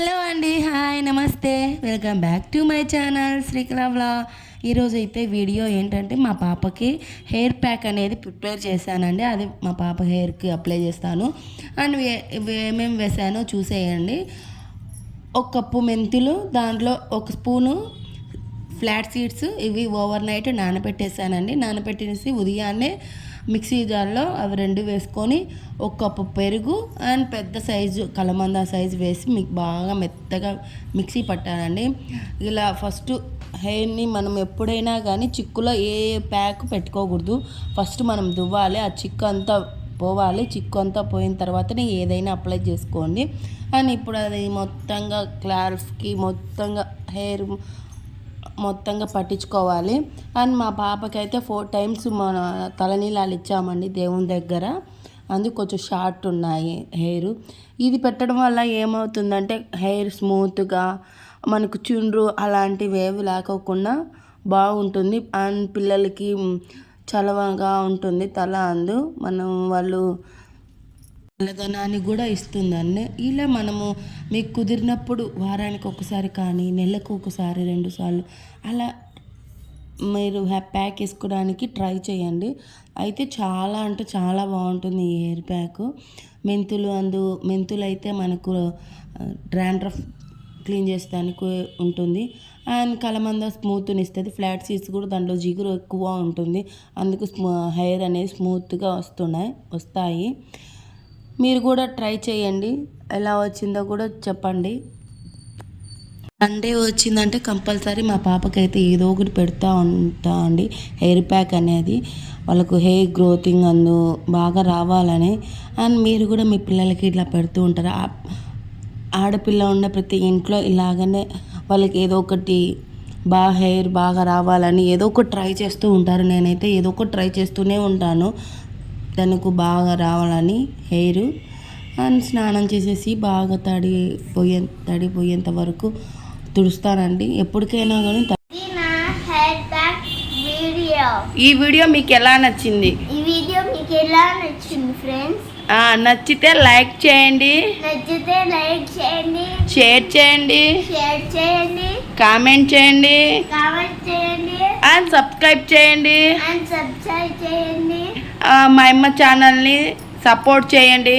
Hello అండి hi నమస్తే. Welcome back to my channel శ్రీకళవ్లా ఈరోజు అయితే వీడియో ఏంటంటే మా పాపకి హెయిర్ ప్యాక్ అనేది ప్రిపేర్ చేశానండి. అది మా పాప హెయిర్కి అప్లై చేస్తాను. అండ్ ఏమేమి వేసానో చూసేయండి. ఒక కప్పు మెంతులు దాంట్లో ఒక స్పూను ఫ్లాట్ సీడ్స్ ఇవి ఓవర్ నైట్ నానబెట్టేసానండి నానబెట్టేసి ఉదయాన్నే మిక్సీ జార్లో అవి రెండు వేసుకొని ఒక కప్పు పెరుగు అండ్ పెద్ద సైజు కలమంద సైజు వేసి మీకు బాగా మెత్తగా మిక్సీ పట్టానండి ఇలా ఫస్ట్ హెయిర్ని మనం ఎప్పుడైనా కానీ చిక్కులో ఏ ప్యాక్ పెట్టుకోకూడదు. ఫస్ట్ మనం దువ్వాలి ఆ చిక్కు అంతా పోవాలి. చిక్కు అంతా పోయిన తర్వాతనే ఏదైనా అప్లై చేసుకోండి. అండ్ ఇప్పుడు అది మొత్తంగా క్లార్ఫ్కి మొత్తంగా హెయిర్ మొత్తంగా పట్టించుకోవాలి. అండ్ మా పాపకైతే ఫోర్ టైమ్స్ మన తలనీలాలు ఇచ్చామండి దేవుని దగ్గర. అందుకు కొంచెం షార్ట్ ఉన్నాయి హెయిర్. ఇది పెట్టడం వల్ల ఏమవుతుందంటే హెయిర్ స్మూత్గా మనకు చుండ్రు అలాంటివి ఏవి లేకోకుండా బాగుంటుంది. అండ్ పిల్లలకి చలవగా ఉంటుంది తల అందు. మనం వాళ్ళు చల్లదనాన్ని కూడా ఇస్తుందండి. ఇలా మనము మీకు కుదిరినప్పుడు వారానికి ఒకసారి కానీ నెలకు ఒకసారి రెండు సార్లు అలా మీరు హ్యా- ప్యాక్ వేసుకోవడానికి ట్రై చేయండి. అయితే చాలా అంటే చాలా బాగుంటుంది ఈ హెయిర్ ప్యాక్. మెంతులు అందు మెంతులు అయితే మనకు డ్రాండ్రఫ్ క్లీన్ చేసేదానికి ఉంటుంది. అండ్ కలమంద స్మూత్ని ఇస్తుంది. ఫ్లాట్ సీడ్స్ కూడా దాంట్లో జిగురు ఎక్కువ ఉంటుంది. అందుకు స్మూ హెయిర్ అనేది స్మూత్గా వస్తున్నాయి వస్తాయి. మీరు కూడా ట్రై చేయండి. ఎలా వచ్చిందో కూడా చెప్పండి. సండే వచ్చిందంటే కంపల్సరీ మా పాపకైతే ఏదో ఒకటి పెడతా ఉంటా అండి. హెయిర్ ప్యాక్ అనేది వాళ్ళకు హెయిర్ గ్రోతింగ్ అందు బాగా రావాలని. అండ్ మీరు కూడా మీ పిల్లలకి ఇట్లా పెడుతూ ఉంటారు? ఆడపిల్ల ఉన్న ప్రతి ఇంట్లో ఇలాగనే వాళ్ళకి ఏదో ఒకటి బాగా హెయిర్ బాగా రావాలని ఏదో ఒకటి ట్రై చేస్తూ ఉంటారు. నేనైతే ఏదో ఒకటి ట్రై చేస్తూనే ఉంటాను. తనకు బాగా రావాలని హెయిర్. అండ్ స్నానం చేసేసి బాగా తడి పోయే తడి పోయేంత వరకు తుడుస్తానండి. ఎప్పటికైనా కానీ ఈ వీడియో మీకు ఎలా నచ్చింది? ఈ వీడియో మీకు ఎలా నచ్చింది ఫ్రెండ్స్? ఆ, నచ్చితే లైక్ చేయండి. నచ్చితే లైక్ చేయండి. షేర్ చేయండి. షేర్ చేయండి. కామెంట్ చేయండి. కామెంట్ చేయండి. అండ్ సబ్స్క్రైబ్ చేయండి. అండ్ సబ్స్క్రైబ్ చేయండి. మా అమ్మ ఛానల్ని సపోర్ట్ చేయండి.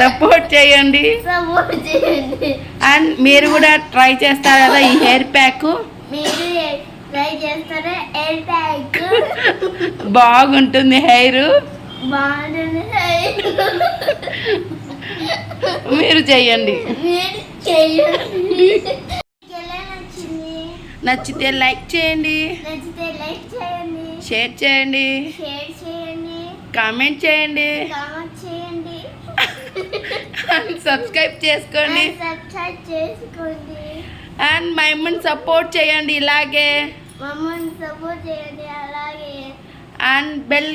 సపోర్ట్ చేయండి. అండ్ మీరు కూడా ట్రై చేస్తారు కదా ఈ హెయిర్ ప్యాక్. బాగుంటుంది హెయిర్. మీరు చేయండి. మీరు చేయండి. నచ్చితే లైక్ చేయండి. నచ్చితే లైక్ చేయండి. షేర్ చేయండి. షేర్ చేయండి. కామెంట్ చేయండి. కామెంట్ చేయండి. అండ్ సబ్స్క్రైబ్ చేసుకోండి. అండ్ సబ్స్క్రైబ్ చేసుకోండి. అండ్ మా అమ్మని సపోర్ట్ చేయండి ఇలాగే. మమ్మల్ని సపోర్ట్ చేయండి అలాగే. And bell